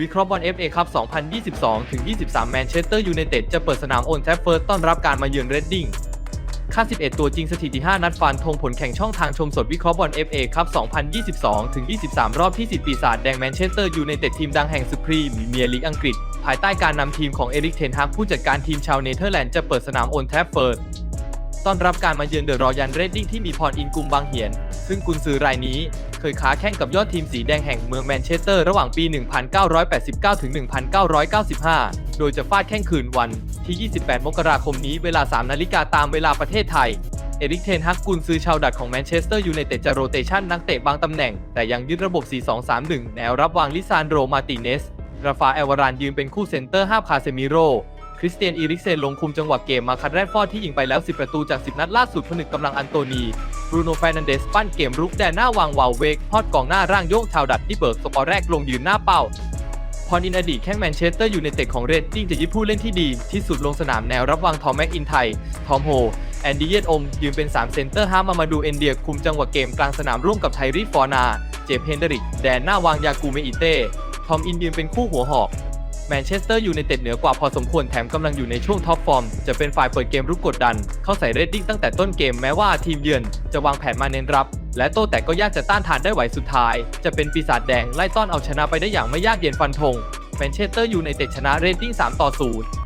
วิเคราะห์บอล FA ครับ 2022 ถึง 23 แมนเชสเตอร์ยูไนเต็ดจะเปิดสนามโอนแทฟเฟิร์สต้อนรับการมาเยือนเรดดิ้ง ค่า 11 ตัวจริงสถิติ 5 นัดฟันธงผลแข่งช่องทางชมสดวิเคราะห์บอล FA ครับ 2022 ถึง 23 รอบที่ 10 ปีศาจแดงแมนเชสเตอร์ยูไนเต็ดทีมดังแห่งสุพรีมเมียร์ลีกอังกฤษ ภายใต้การนำทีมของเอริก เทนฮากผู้จัดการทีมชาวเนเธอร์แลนด์จะเปิดสนามโอนแทฟเฟิร์ส ต้อนรับการมาเยือนเดอะรอยันเรดดิ้งที่มีพรอินกุมบางเหียน ซึ่งกุนซือรายนี้เคยค้าแข่งกับยอดทีมสีแดงแห่งเมืองแมนเชสเตอร์ระหว่างปี 1989 ถึง 1995 โดยจะฟาดแข่งคืนวันที่ 28 มกราคมนี้เวลา 3 นาฬิกาตามเวลาประเทศไทย เอริกเทนฮักกุนซือชาวดัตของแมนเชสเตอร์ยูไนเต็ดจะโรเตชันนักเตะบางตำแหน่ง แต่ยังยึดระบบ 4-2-3-1 แนวรับวางลิซานโดมาติเนส ราฟาเอลวารานยืนเป็นคู่เซนเตอร์ห้าคาเซมิโร คริสเตียนอีริกเซนลงคุมจังหวะเกมมาคัดแรดฟอดที่ยิงไปแล้ว 10 ประตูจาก 10 นัดล่าสุดผนึกกำลังอันโตนีบรูโนแฟนันเดสปั้นเกมรุกแดนหน้าวางวาวเวกพอดกองหน้าร่างโยงชาวดัตที่เบิกสกอร์แรกลงยืนหน้าเป้าพรอินอดีตแข้งแมนเชสเตอร์อยูไนเต็ดของเรดดิ้งจะยึดผู้เล่นที่ดี ที่สุดลงสนามแนวรับวางทอมแม็กอินไทยทอมโฮ แอนดี้เยตอม ยืนเป็น 3 เซนเตอร์ฮามามาดูเอนเดียคุมจังหวะเกมกลางสนามร่วมกับไทรีฟอร์นา เจฟเฮนเดริก แดนหน้าวางยากูเมอิเต้ ทอมอินยืนเป็นคู่หัวหอก แมนเชสเตอร์ยูไนเต็ดเหนือกว่าพอสมควรแถมกำลังอยู่ในช่วงท็อปฟอร์ม จะเป็นฝ่ายเปิดเกมรุกกดดัน เข้าใส่เรดดิ้งตั้งแต่ต้นเกมแม้ว่าทีมเยือนจะวางแผนมาเน้นรับ และโต้แต่ก็ยากจะต้านทานได้ไหวสุดท้าย จะเป็นปีศาจแดงไล่ต้อนเอาชนะไปได้อย่างไม่ยากเย็นฟันธงแมนเชสเตอร์ยูไนเต็ดชนะเรดดิ้ง3ต่อ0